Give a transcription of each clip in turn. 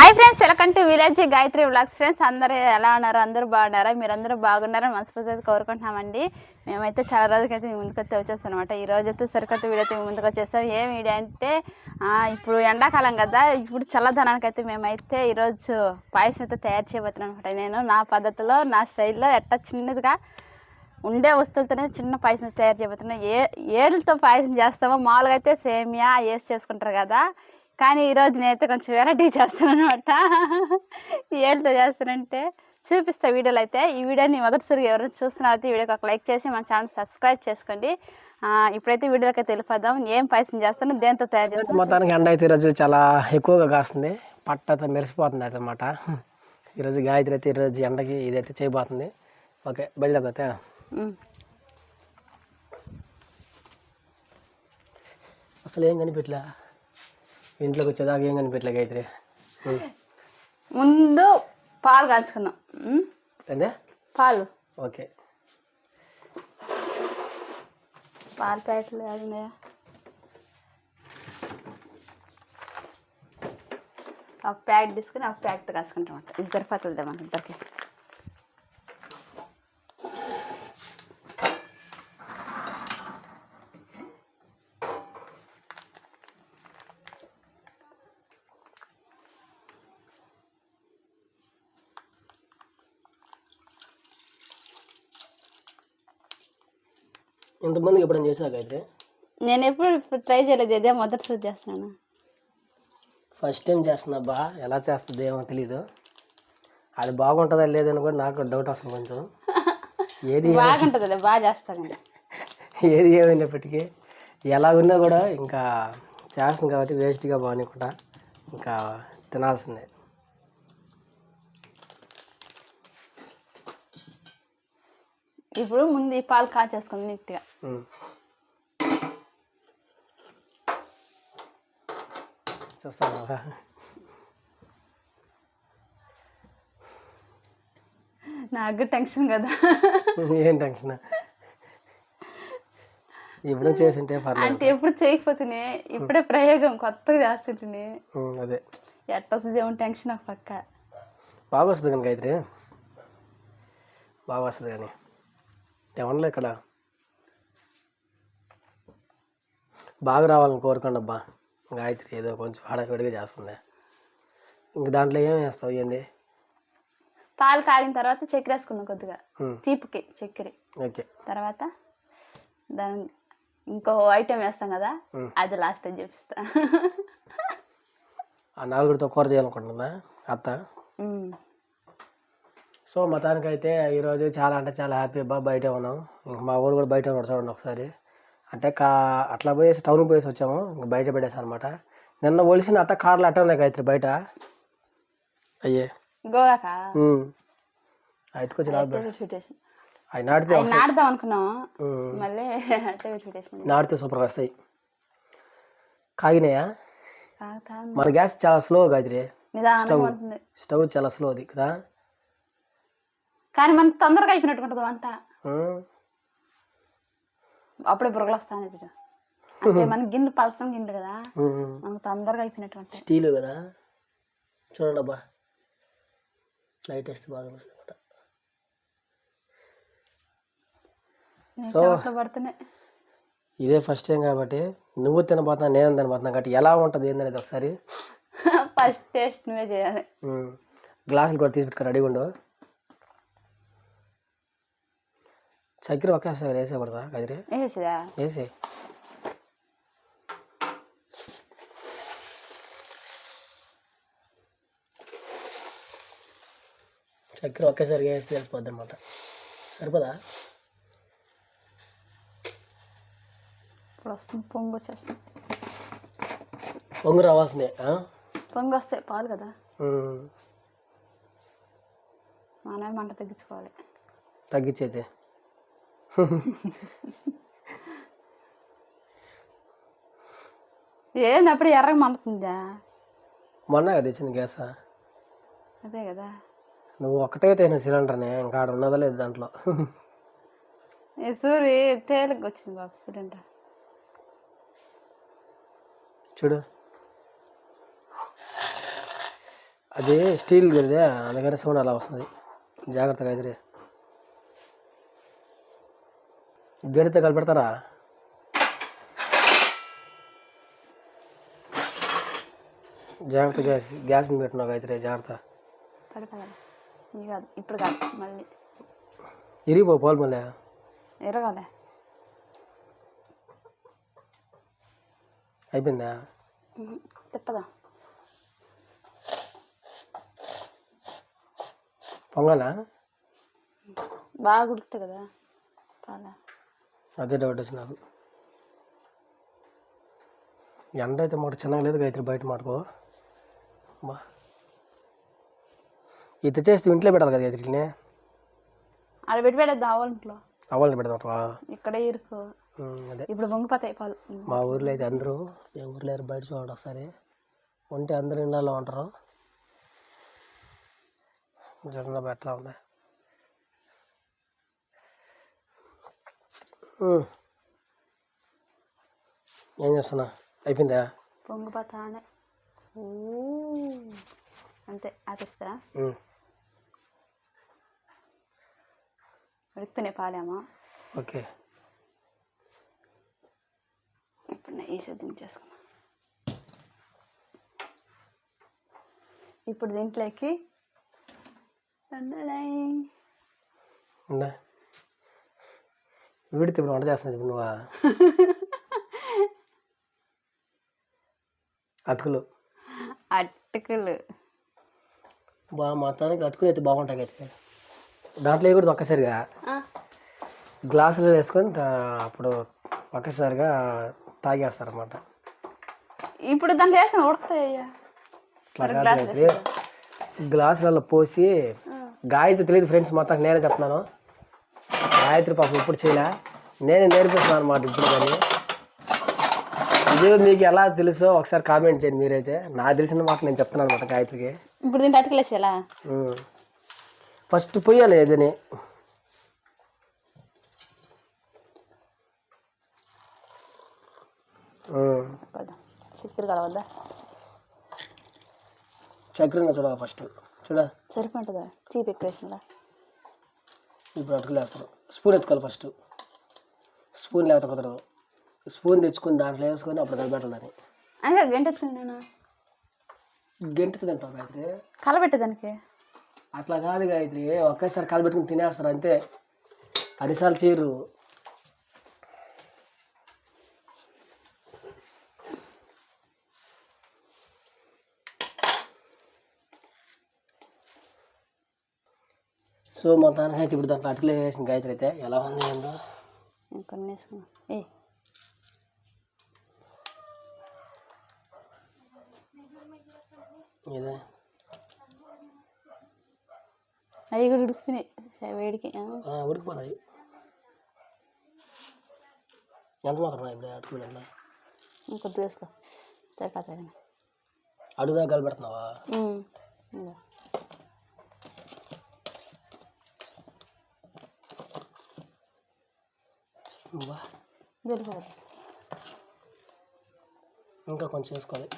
Hi friends welcome to village Gayatri blogs friends అందరూ ఎలా ఉన్నారు? అందరూ బాగున్నారా? మీరందరూ బాగున్నారని మనస్ఫూర్తి కోరుకుంటున్నామండి. మేమైతే చాలా రోజులకైతే మీ ముందుకైతే వచ్చేస్తాం అనమాట ఈ రోజు అయితే సరికొత్త వీడియో అయితే మీ ముందుకు వచ్చేస్తాం. ఏ వీడియో అంటే ఇప్పుడు ఎండాకాలం కదా ఇప్పుడు చల్లదనానికి అయితే మేమైతే ఈరోజు పాయసం అయితే తయారు చేయబోతున్నాం అనమాట నేను నా పద్ధతిలో నా స్టైల్లో ఎట్ట చిన్నదిగా ఉండే వస్తువులతోనే చిన్న పాయసం తయారు చేయబోతున్నాం. ఏ ఏళ్ళతో పాయసం చేస్తామో మామూలుగా అయితే సేమియా వేసి చేసుకుంటారు కదా. కానీ ఈరోజు నేనైతే కొంచెం వెరైటీ చేస్తాను అనమాట ఏళ్ళతో చేస్తానంటే చూపిస్తా వీడియోలో అయితే. ఈ వీడియోని మొదటిసారిగా ఎవరైనా చూస్తున్నా అయితే ఈ వీడియోకి ఒక లైక్ చేసి మన ఛానల్ సబ్స్క్రైబ్ చేసుకోండి. ఇప్పుడైతే వీడియోకి తెలిపదాం ఏం పాయసం చేస్తాను దేంతో తయారు చేస్తాను మొత్తానికి ఎండ అయితే ఈరోజు చాలా ఎక్కువగా కాస్తుంది. పట్ట అయితే మెరిసిపోతుంది అయితే అన్నమాట. ఈరోజు గాయత్రి అయితే ఈరోజు ఎండకి ఇదైతే చేయబోతుంది. ఓకే బయలుదేరితే. అసలు ఏం కనిపెట్టలే? ఇంట్లోకి వచ్చేదాకా ఏం కనిపెట్టలే గాయత్రి? ఉం. ముందు పాలు కాల్చుకుందాం. ఉమ్, ఏందే? పాలు. ఓకే. పాల ప్యాకెట్లు అది ఉన్నాయా? ఒక ప్యాకెట్ తీసుకుని ఒక ప్యాకెట్ కాసుకుంటాం ఇది సరిపోతుంది మన ఇద్దరికి ఇంతమందికి ఎప్పుడైనా చేసా గాయత్రి నేను ఎప్పుడు ట్రై చేయలేదు. ఇదే మొదటిసారి చేస్తున్నాను. ఫస్ట్ టైం చేస్తున్నా బా. ఎలా చేస్తుంది ఏమో తెలీదు. అది బాగుంటుందా లేదని కూడా నాకు డౌట్ వస్తుంది కొంచెం. ఏది బాగుంటుంది బాగా చేస్తాను ఏది ఏమైనప్పటికీ ఎలా ఉన్నా కూడా ఇంకా చేస్తుంది కాబట్టి వేస్ట్గా బాగునికుండా ఇంకా తినాల్సిందే. ఇప్పుడు ముందు ఈ పాలు కాచేసుకుంది నీట్గా. చూస్తాను నాకు టెన్షన్ కదా. ఏం టెన్షన్? ఇప్పుడు చేసింటే అంటే ఎప్పుడు చేయకపోతేనే ఇప్పుడే ప్రయోగం కొత్తగా చేస్తుంటే అదే. ఎట్టొస్తుంది ఏమో టెన్షన్ పక్క. బాగా వస్తుంది కానీ గాయత్రి బాగా వస్తుంది కానీ. ఏమన్నా ఇక్కడ. బాగా రావాలని కోరుకోండి అబ్బా. గాయత్రి ఏదో కొంచెం హడావిడిగా చేస్తుంది. ఇంక దాంట్లో ఏం వేస్తావు? ఏంది? పాలు కాగిన తర్వాత చక్కెర వేసుకుందాం కొద్దిగా. తీపికి చక్కెర. ఓకే. తర్వాత దాని ఇంకో ఐటెం వేస్తాం కదా. అది లాస్ట్ అని చూపిస్తా ఆ నాలుగుడితో కూర చేయాలనుకుంటుందా అత్త. సో మొత్తానికైతే ఈరోజు చాలా అంటే చాలా హ్యాపీ అబ్బా బయట ఉన్నాం. ఇంక మా ఊరు కూడా బయట చూడండి ఒకసారి. అంటే కా అట్లా పోయేసి టౌన్కి పోయేసి వచ్చాము. ఇంక బయట పెట్టేసాం అనమాట నిన్న ఒలిసిన అట్ట కార్లు అట్ట ఉన్నాయి గాయత్రి బయట. అయ్యే. పెట్టేసి అవి నాటితే నాటితే సూపర్గా వస్తాయి. కాగినాయా? మన గ్యాస్ చాలా స్లో నిదానంగా ఉంటుంది. స్టవ్ చాలా స్లో అది కదా. కానీ మనకి తొందరగా అయిపోయినట్టు వంట. ఉమ్. అప్పుడే వస్తాను చూడు. అంటే మన గిన్నె పలసం గిన్నె కదా. మనకు తొందరగా అయిపోయినట్టు స్టీల్ కదా? చూడండి అబ్బా. లైట్ వేస్తే బాగా వస్తుంది సో పడుతున్నాయి ఇదే ఫస్ట్ టైం కాబట్టి నువ్వు తినబోతున్నా నేను తినబోతున్నా కాబట్టి ఎలా ఉంటుంది ఏందనేది ఒకసారి? ఫస్ట్ టేస్ట్ నువ్వే చేయాలి. గ్లాసులు కూడా తీసి పెట్టుకో రెడీగా ఉండు. చక్కెర ఒకేసారి వేసేయకూడదా గదిరి వేసేదా? వేసే చక్కెర ఒకేసారి వేస్తే తెలిసిపోద్ది అనమాట సరిపోదా? ఇప్పుడు వస్తుంది పొంగు వచ్చేస్తుంది. పొంగు రావాల్సిందే? పొంగు వస్తాయి పాలు కదా? మనమే మంట తగ్గించుకోవాలి. తగ్గించైతే? ఏంది అప్పుడు ఎర్రగా మండుతుందా మొన్న కదా ఇచ్చింది గ్యాస్. అదే కదా. నువ్వు ఒక్కటే తిన సిలిండర్ని ఇంకా ఆడ ఉన్నదా లేదు దాంట్లో. ఈ సూరి తేలిగ్గా వచ్చింది బాబు సిలిండర్. చూడు. అది స్టీల్ కదా అందుకని సౌండ్ అలా వస్తుంది. జాగ్రత్తగా ఎదురే. గడితే కలిపెడతారా? జాగ్రత్త గ్యాస్ గ్యాస్ మీద పెట్టినావు అయితే జాగ్రత్త. కాదు ఇప్పుడు కాదు మళ్ళీ. ఇరిగిపో పోలు మళ్ళీ. ఎరగాలే అయిపోయిందా? తిప్పదా? పొంగాలా? బాగా ఉడుకుతాయి కదా పాల. అదే డౌట్ వచ్చి నాకు. ఎండ అయితే మాట చిన్నగా లేదు గాయత్రి బయట మాటకో. బా. ఇది తెచ్చేస్తే ఇంట్లో పెట్టాలి కదా గాయత్రిని ఆడ పెట్టి పెట్టేద్దాం ఆవులింట్లో అవ్వాలని పెడతాం ఇక్కడే ఇరుకు. అదే. ఇప్పుడు పొంగిపోతాయి పాలు. మా ఊర్లో అయితే అందరూ ఏ ఊర్లో లేరు బయట చూడండి ఒకసారి. ఉంటే అందరూ ఇళ్ళల్లో ఉంటారు. జగన్ ఎట్లా ఉంది? ఏం చేస్తున్నా? అయిపోయిందా? పొంగిపోతానే. అంతే ఆటిస్తా ఉమ్. ఉడికిపోయినాయి పాలేమో. ఓకే. ఇప్పుడు నేను ఈ దించేసుకున్నా ఇప్పుడు దీంట్లోకి. ఉందా? వీడితే ఇప్పుడు వంట చేస్తున్నది ఇప్పుడు నువ్వా? అటుకులు. అటుకులు. బా మొత్తానికి అటుకులు అయితే బాగుంటాయి అయితే. దాంట్లో వేయకూడదు ఒక్కసారిగా. గ్లాసులో వేసుకొని అప్పుడు ఒక్కసారిగా ఇప్పుడు దాంట్లో వేసిన ఇట్లా కాదు అయితే. గ్లాసులలో పోసి గాయత్రి తెలియదు ఫ్రెండ్స్ మొత్తం నేనే చెప్తున్నాను. గాయత్రి పాపం ఇప్పుడు చేయలే. నేనే నేర్పిస్తున్నాను అనమాట ఇప్పుడు కానీ. ఇది మీకు ఎలా తెలుసో ఒకసారి కామెంట్ చేయండి మీరైతే. నాకు తెలిసిన మాట నేను చెప్తున్నాను అనమాట గాయత్రికి. ఇప్పుడు దీంట్లో అటుకులు వేసేయాలా? ఫస్ట్ పొయ్యాలి ఏదని. చక్కెర కలవద్దా? చక్కెరగా చూడాలి ఫస్ట్ చూడ? సరిపోతుందా చీప్ ఎక్కువ ఇప్పుడు అటుకులు వేస్తారు. స్పూన్ ఎత్తుకోవాలి ఫస్ట్ స్పూన్ లేకపోతే కుదరదు. స్పూన్ తెచ్చుకొని దాంట్లో వేసుకొని అప్పుడు కలిపెట్టాలి దాన్ని ఇంకా గంట ఎత్తుకుంది నేను గంటతో తింటాం గాయత్రి? కలబెట్టేదానికి అట్లా కాదు గాయత్రి ఒకేసారి కలిపెట్టుకుని తినేస్తారు అంతే. పదిసార్లు చేయరు. సో మొత్తానికి అయితే ఇప్పుడు దాంట్లో అటుకులు వేసిన గాయత్రి అయితే. ఎలా ఉంది ఏందో? ఇంకొన్ని వేసుకున్నా ఏ. ఇదే అవి కూడా ఉడికిపోయినాయి. వేడికి. ఉడికిపోతాయి ఎంత మాత్రం ఇప్పుడు అటుకులు అట్లా ఇంకొద్ది వేసుకో. కానీ అడుగుదా కలిపెడుతున్నావా బా జరిపోతుంది ఇంకా కొంచెం వేసుకోవాలి.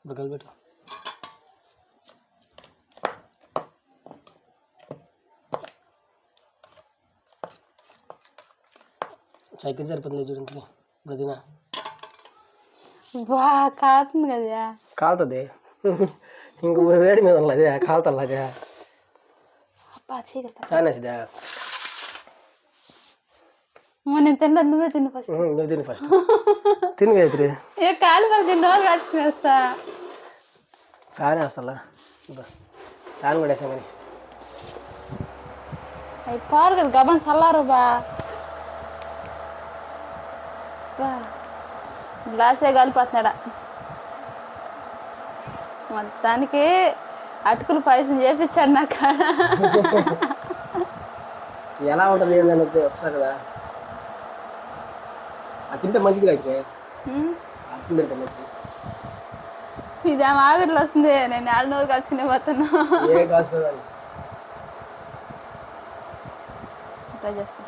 ఇప్పుడు కలిపెట్టు సైకిల్ సరిపోతుంది చూడండి తినా. బా కాతుంది కదా కాలుతుంది. ఇంక వేడి మీద ఉన్నది. కాలుతుంది నేను నువ్వే తిను ఫస్ట్ నువ్వు తిని ఫస్ట్ తిని గాయత్రి. ఏ కాలు పది తిన్న రోజు కలుసుకుని వేస్తా ఫ్యాన్ వేస్తా ఫ్యాన్ కూడా వేసాం కానీ. అవి పారు కదా గబన్ చల్లారు బా. బా. గ్లాసే కలిపోతున్నాడా మొత్తానికి అటుకులు పాయసం చేపించాడు నాకు ఎలా ఉంటుంది వచ్చి ఒకసారి కదా. అది తింటే మంచిది అయితే? తింటే మంచిది. ఇదేమో ఆవిరిలో వస్తుంది. నేను ఆడ నూరు కలుసుకునే పోతున్నా. ఏ చేస్తా.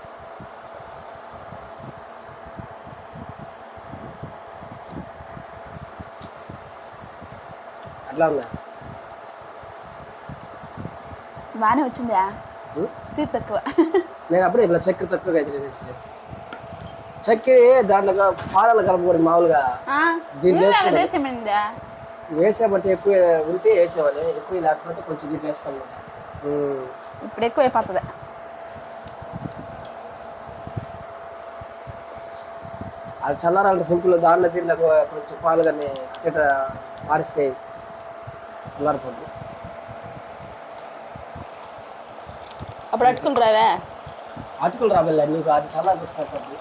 ఎట్లా ఉందా? బాగానే వచ్చిందా? తీరు తక్కువ. నేను అప్పుడే ఇలా చక్కెర తక్కువగా అయితే వేసి చక్కెర దాంట్లో పాలలో కలపకూడదు మామూలుగా. వేసామంటే ఎక్కువ ఉంటే వేసేవాళ్ళు ఎక్కువ లేకపోతే కొంచెం దీంట్లో వేసుకోవాలి. ఇప్పుడు ఎక్కువ అయిపోతుంది. అది చల్లారంటే సింపుల్ దాంట్లో దీంట్లో కొంచెం పాలు కానీ ఇట్లా మారిస్తే చల్లారిపోద్ది. అప్పుడు అటుకులు రావా? అటుకులు రావాలి నీకు అది చల్లారిపోతే సరిపోద్ది.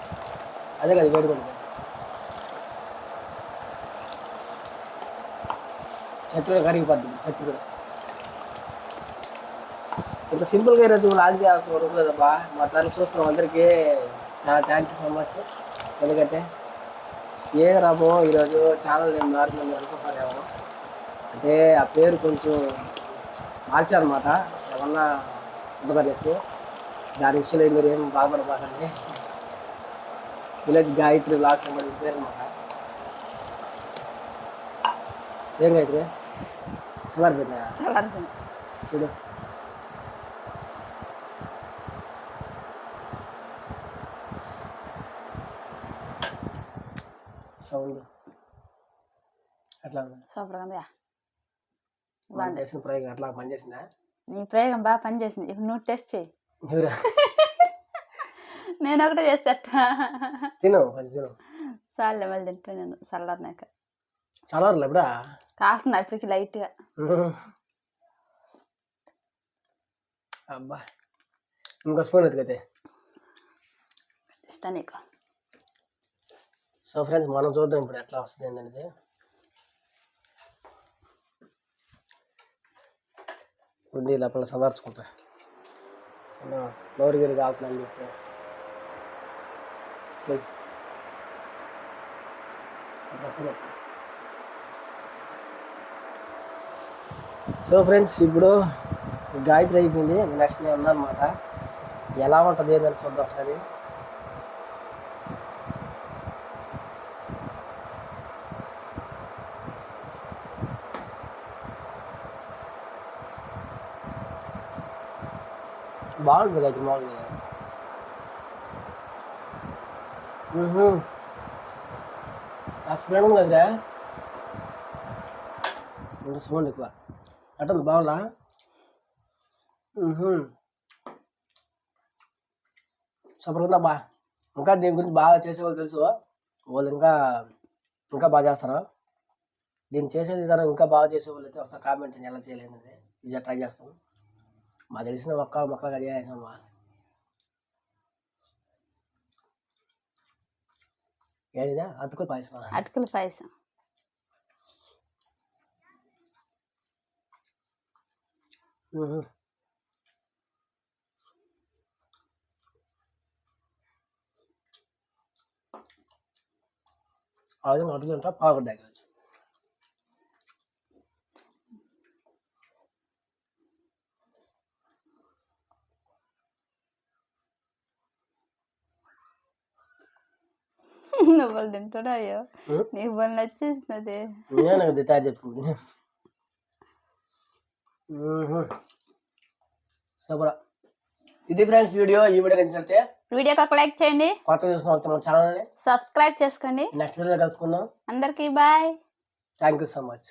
అదే కదా వేడుకుంటుంది చక్కెర కరిగిపోద్ది చక్కెర కూడా ఇంత సింపుల్గా ఈరోజు లాంచ్ చేయాల్సిన ఉడకలేదబ్బా మా తను చూస్తున్నాం అందరికీ. చాలా థ్యాంక్ యూ సో మచ్ ఎందుకంటే ఏ రాబో ఈరోజు ఛానల్ నేను మారుతుంది అనుకుంటానేమో అంటే ఆ పేరు కొంచెం మార్చారనమాట ఏమన్నా ఉండదనేసి దాని విషయంలో మీరు ఏం బాధపడబాకండి విలేజ్ గాయత్రి బ్లాగ్స్ అని పేరు అనమాట ఏం గాయత్రి? సుమారు పెట్టినా చూడు. సౌండ్. అట్లా ఉంది. సూపర్ ఉందా చేసిన ప్రయోగం అట్లా పనిచేసిందా? నీ ప్రయోగం బాగా పనిచేసింది. ఇప్పుడు నువ్వు టెస్ట్ చేయి. నేను ఒకటే చేసేట తిను తిను చాలు మళ్ళీ తింటా నేను. చల్లారినాక చాలా రోజులు ఎప్పుడా కాస్తుంది అప్పటికి లైట్గా. అబ్బా. ఇంకో స్పూన్ ఎత్తుకైతే. ఇస్తా నీకు. సో ఫ్రెండ్స్ మనం చూద్దాం ఇప్పుడు ఎట్లా వస్తుంది ఏంటనేది ఉండి లోపల సదార్చుకుంటా. నోరు గిరి కాకులని చెప్పి. సో ఫ్రెండ్స్ ఇప్పుడు గాయత్రి అయిపోయింది. నెక్స్ట్ నేను ఉన్నానమాట ఎలా ఉంటుంది ఏదని చూద్దాం ఒకసారి. బాగుంటుంది గాయత్రి మామూలుగా ఫ్రెండ్ ఉంది కదరా సౌండ్ ఎక్కువ అట్టుంది బాగుందా సూపర్ ఉందా బా ఇంకా దీని గురించి బాగా చేసేవాళ్ళు తెలుసు వాళ్ళు ఇంకా ఇంకా బాగా చేస్తారు దీన్ని చేసేది విధానం ఇంకా బాగా చేసేవాళ్ళు అయితే ఒకసారి కామెంట్ ఎలా చేయలేనిది ఇది ట్రై చేస్తాం మాకు తెలిసిన ఒక్క మొక్కలు అడిగా చేసామా ఏదిదా అటుకులు పాయసం అటుకుల పాయసం ఆ విధంగా అటుకులు ఉంటా పావుగడ్డ నువ్వు తింటాడు అయ్యో నీకు వాళ్ళు నచ్చేసినది నేను తయారు చెప్పుకుంది సూపర్ ఇది ఫ్రెండ్స్ వీడియో ఈ వీడియో నచ్చినట్లయితే వీడియోకి ఒక లైక్ చేయండి కొత్త చూసిన మన ఛానల్ని సబ్స్క్రైబ్ చేసుకోండి నెక్స్ట్ వీడియోలో కలుసుకుందాం అందరికీ bye thank you so much